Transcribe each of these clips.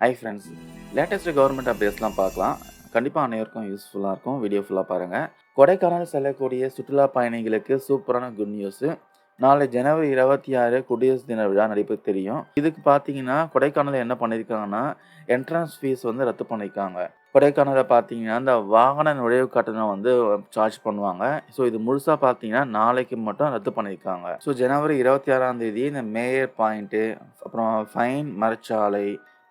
High friends latest government அப்டேட்ஸ்லாம் பார்க்கலாம். கண்டிப்பாக அனைவருக்கும் யூஸ்ஃபுல்லாக இருக்கும். வீடியோ ஃபுல்லாக பாருங்கள் கொடைக்கானல் செல்லக்கூடிய சுற்றுலா பயணிகளுக்கு சூப்பரான குட் நியூஸு நாளை ஜனவரி இருபத்தி ஆறு குடியரசு தின விழா நடைபெற தெரியும். இதுக்கு பார்த்தீங்கன்னா கொடைக்கானலில் என்ன பண்ணியிருக்காங்கன்னா என்ட்ரன்ஸ் ஃபீஸ் வந்து ரத்து பண்ணியிருக்காங்க. கொடைக்கானலில் பார்த்தீங்கன்னா இந்த வாகன நுழைவு கட்டணம் வந்து சார்ஜ் பண்ணுவாங்க. ஸோ இது முழுசாக பார்த்தீங்கன்னா நாளைக்கு மட்டும் ரத்து பண்ணியிருக்காங்க. ஸோ ஜனவரி இருபத்தி ஆறாம் தேதி இந்த மேயர் பாயிண்ட்டு அப்புறம் ஃபைன் மரச்சாலை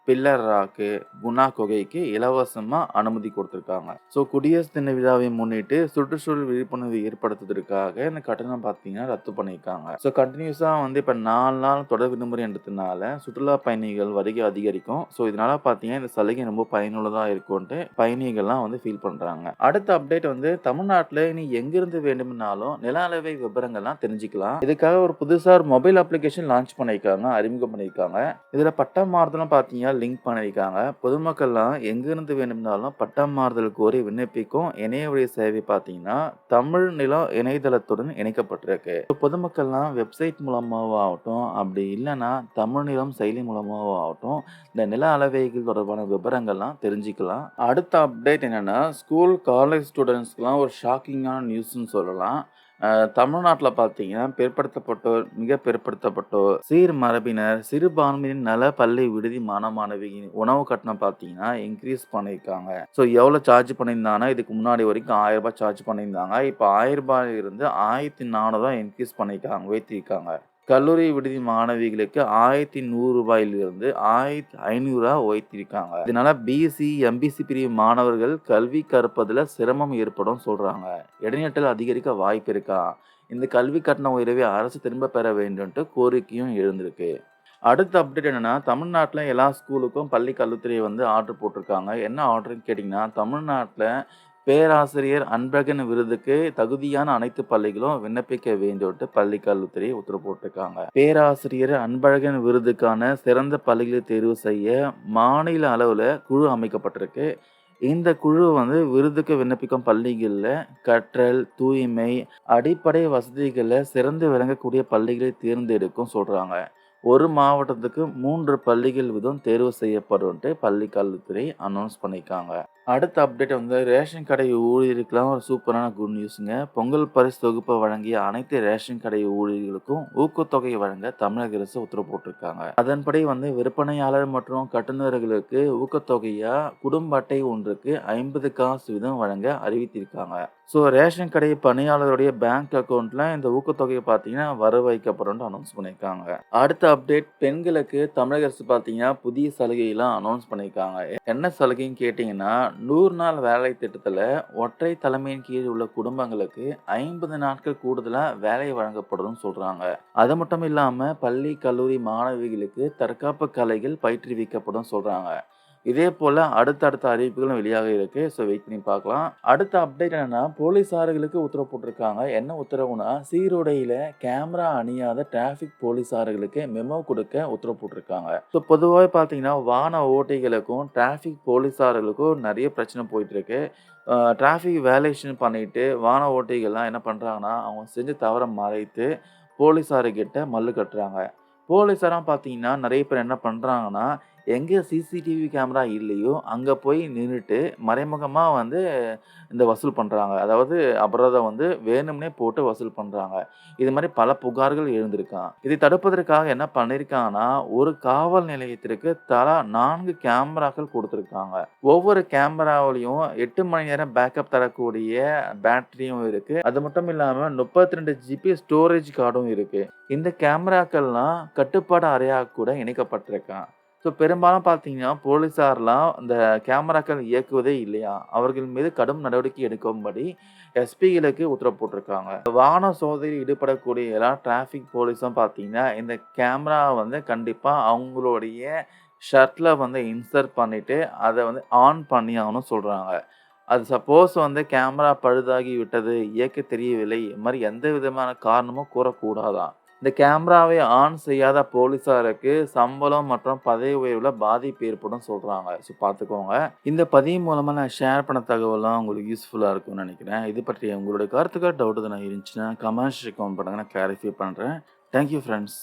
பில்லர் ராக்கு குணா குகைக்கு இலவசமாக அனுமதி கொடுத்துருக்காங்க. ஸோ குடியரசு தின விழாவை முன்னிட்டு சுற்றுச்சூழல் விழிப்புணர்வு ஏற்படுத்துவதற்காக இந்த கட்டணம் பார்த்தீங்கன்னா ரத்து பண்ணியிருக்காங்க. ஸோ கண்டினியூஸாக வந்து இப்போ நாலு நாள் தொடர் விடுமுறைன்றதுனால சுற்றுலா பயணிகள் வருகை அதிகரிக்கும். ஸோ இதனால பார்த்தீங்கன்னா இந்த சலுகை ரொம்ப பயனுள்ளதாக இருக்கும்ட்டு பயணிகள்லாம் வந்து ஃபீல் பண்ணுறாங்க அடுத்த அப்டேட் வந்து தமிழ்நாட்டில் இனி எங்கிருந்து வேண்டும்னாலும் நில அளவை விவரங்கள்லாம் தெரிஞ்சுக்கலாம். இதுக்காக ஒரு புதுசாக ஒரு மொபைல் அப்ளிகேஷன் லான்ச் பண்ணியிருக்காங்க அறிமுகம் பண்ணியிருக்காங்க. இதில் பட்டம் மாறுதலும் பார்த்தீங்கன்னா லிங்க் பண்ணியிருக்காங்க. பொதுமக்கள்லாம் எங்கேருந்து வேணும்னாலும் பட்டம் மாறுதல் கோரி விண்ணப்பிக்கும் இணைய வழி சேவை பார்த்தீங்கன்னா தமிழ் நிலம் இணையதளத்துடன் இணைக்கப்பட்டிருக்கு. பொதுமக்கள்லாம் வெப்சைட் மூலமாகவும் ஆகட்டும் அப்படி இல்லைன்னா தமிழ் நிலம் செயலி மூலமாகவும் ஆகட்டும் இந்த நில அளவைகள் தொடர்பான விவரங்கள்லாம் தெரிஞ்சுக்கலாம். அடுத்த அப்டேட் என்னென்னா ஸ்கூல் காலேஜ் ஸ்டூடெண்ட்ஸ்க்குலாம் ஒரு ஷாக்கிங்கான நியூஸ்ன்னு சொல்லலாம். தமிழ்நாட்டில் பார்த்தீங்கன்னா பிற்படுத்தப்பட்டோர் மிக பிற்படுத்தப்பட்டோர் சீர் மரபினர் சிறுபான்மையின் நல பள்ளி விடுதி மாணவ மாணவியின் உணவு கட்டணம் பார்த்தீங்கன்னா இன்க்ரீஸ் பண்ணியிருக்காங்க. ஸோ எவ்வளோ சார்ஜ் பண்ணியிருந்தாங்கன்னா இதுக்கு முன்னாடி வரைக்கும் ஆயிரம் ரூபாய் சார்ஜ் பண்ணியிருந்தாங்க. இப்போ ஆயிரம் ரூபாயிலிருந்து ஆயிரத்தி நானூறு தான் இன்க்ரீஸ் பண்ணியிருக்காங்க உயர்த்தியிருக்காங்க. கல்லூரி விடுதி மாணவிகளுக்கு ஆயிரத்தி நூறு ரூபாயிலிருந்து ஆயிரத்தி ஐநூறுரூவா உயர்த்திருக்காங்க இதனால பிஎஸ்சி எம்பிசி பிரிவு மாணவர்கள் கல்வி கற்பதில் சிரமம் ஏற்படும் சொல்கிறாங்க இடைநிட்டல் அதிகரிக்க வாய்ப்பு இருக்கா? இந்த கல்வி கட்டண உயர்வை அரசு திரும்ப பெற வேண்டும்ட்டு கோரிக்கையும் எழுந்திருக்கு. அடுத்த அப்டேட் என்னென்னா தமிழ்நாட்டில் எல்லா ஸ்கூலுக்கும் பள்ளி கல்வித்துறை வந்து ஆர்டர் போட்டிருக்காங்க. என்ன ஆர்டர்னு கேட்டிங்கன்னா தமிழ்நாட்டில் பேராசிரியர் அன்பழகன் விருதுக்கு தகுதியான அனைத்து பள்ளிகளும் விண்ணப்பிக்க வேண்டும்ட்டு பள்ளி கல்வித்துறை உத்தரவு போட்டிருக்காங்க. பேராசிரியர் அன்பழகன் விருதுக்கான சிறந்த பள்ளிகளை தேர்வு செய்ய மாநில அளவில் குழு அமைக்கப்பட்டிருக்கு. இந்த குழு வந்து விருதுக்கு விண்ணப்பிக்கும் பள்ளிகளில் கற்றல் தூய்மை அடிப்படை வசதிகளில் சிறந்து விளங்கக்கூடிய பள்ளிகளை தேர்ந்தெடுக்கும் சொல்கிறாங்க ஒரு மாவட்டத்துக்கு மூன்று பள்ளிகள் விதம் தேர்வு செய்யப்படும்ட்டு பள்ளி கல்வித்துறை அனௌன்ஸ் பண்ணியிருக்காங்க அடுத்த அப்டேட் வந்து ரேஷன் கடை ஊழியர்களுக்கெல்லாம் ஒரு சூப்பரான குட் நியூஸுங்க பொங்கல் பரிசு தொகுப்பை வழங்கிய அனைத்து ரேஷன் கடை ஊழியர்களுக்கும் ஊக்கத்தொகை வழங்க தமிழக அரசு உத்தரவு போட்டிருக்காங்க. அதன்படி வந்து விற்பனையாளர் மற்றும் கட்டுநர்களுக்கு ஊக்கத்தொகையா குடும்ப அட்டை ஒன்றுக்கு ஐம்பது காசு வீதம் வழங்க அறிவித்திருக்காங்க. ஸோ ரேஷன் கடை பணியாளருடைய பேங்க் அக்கௌண்ட்ல இந்த ஊக்கத்தொகையை பார்த்தீங்கன்னா வர வைக்கப்படும் அனௌன்ஸ் பண்ணியிருக்காங்க. அடுத்த அப்டேட் பெண்களுக்கு தமிழக அரசு பார்த்தீங்கன்னா புதிய சலுகையெல்லாம் அனௌன்ஸ் பண்ணியிருக்காங்க. என்ன சலுகைன்னு கேட்டிங்கன்னா நூறு நாள் வேலை திட்டத்தில் ஒற்றை தலைமையின் கீழ் உள்ள குடும்பங்களுக்கு ஐம்பது நாட்கள் கூடுதலாக வேலை வழங்கப்படும் சொல்கிறாங்க அது மட்டும் இல்லாமல் பள்ளி கல்லூரி மாணவிகளுக்கு தற்காப்பு கலைகள் பயிற்றுவிக்கப்படும் சொல்கிறாங்க இதே போல் அடுத்தடுத்த அறிவிப்புகளும் வெளியாக இருக்கு. ஸோ வெயிட் பண்ணி பார்க்கலாம். அடுத்த அப்டேட் என்னன்னா போலீஸார்களுக்கு உத்தரவு போட்டிருக்காங்க. என்ன உத்தரவுனா சீருடையில் கேமரா அணியாத டிராஃபிக் போலீஸார்களுக்கு மெமோ கொடுக்க உத்தரவு போட்டிருக்காங்க. ஸோ பொதுவாக பார்த்தீங்கன்னா வாகன ஓட்டிகளுக்கும் டிராஃபிக் போலீஸார்களுக்கும் நிறைய பிரச்சனை போயிட்டு இருக்கு டிராஃபிக் வேலேஷன் பண்ணிட்டு வாகன ஓட்டிகள்லாம் என்ன பண்ணுறாங்கன்னா அவங்க செஞ்சு தவறை மறைத்து போலீஸாருக்கிட்ட மல்லு கட்டுறாங்க. போலீஸாராக பார்த்தீங்கன்னா நிறைய பேர் என்ன பண்ணுறாங்கன்னா எங்கே சிசிடிவி கேமரா இல்லையோ அங்கே போய் நின்றுட்டு மறைமுகமாக வந்து இந்த வசூல் பண்ணுறாங்க அதாவது அபராதம் வந்து வேணும்னே போட்டு வசூல் பண்ணுறாங்க இது மாதிரி பல புகார்கள் எழுந்திருக்கான். இதை தடுப்பதற்காக என்ன பண்ணியிருக்காங்கன்னா ஒரு காவல் நிலையத்திற்கு தலா நான்கு கேமராக்கள் கொடுத்துருக்காங்க. ஒவ்வொரு கேமராவிலையும் எட்டு மணி நேரம் பேக்கப் தரக்கூடிய பேட்டரியும் இருக்குது அது மட்டும் இல்லாமல் முப்பத்தி ரெண்டு ஜிபி ஸ்டோரேஜ் கார்டும் இருக்குது இந்த கேமராக்கள்லாம் கட்டுப்பாடு அறையாக கூட இணைக்கப்பட்டிருக்கான். ஸோ பெரும்பாலும் பார்த்தீங்கன்னா போலீஸார்லாம் இந்த கேமராக்கள் இயக்குவதே இல்லையா? அவர்கள் மீது கடும் நடவடிக்கை எடுக்கும்படி எஸ்பிகளுக்கு உத்தரவு போட்டிருக்காங்க. வாகன சோதனையில் ஈடுபடக்கூடிய எல்லா டிராஃபிக் போலீஸும் பார்த்தீங்கன்னா இந்த கேமரா வந்து கண்டிப்பாக அவங்களுடைய ஷர்ட்டில் வந்து இன்சர்ட் பண்ணிவிட்டு அதை வந்து ஆன் பண்ணி ஆகணும் சொல்கிறாங்க அது சப்போஸ் வந்து கேமரா பழுதாகி விட்டது இயக்க தெரியவில்லை இது மாதிரி எந்த விதமான காரணமும் கூறக்கூடாதான் இந்த கேமராவை ஆன் செய்யாத போலீஸாருக்கு சம்பளம் மற்றும் பதவி உயர்வில் பாதிப்பு ஏற்படும் சொல்கிறாங்க ஸோ பார்த்துக்கோங்க. இந்த பதிவு மூலமாக நான் ஷேர் பண்ண தகவலாம் உங்களுக்கு யூஸ்ஃபுல்லாக இருக்கும்னு நினைக்கிறேன். இது பற்றி உங்களுடைய கருத்துக்காக டவுட் எதுனா இருந்துச்சுன்னா கமெண்ட்ஸ் கமெண்ட் பண்ணுங்க. நான் கிளாரிஃபை பண்ணுறேன் தேங்க்யூ ஃப்ரெண்ட்ஸ்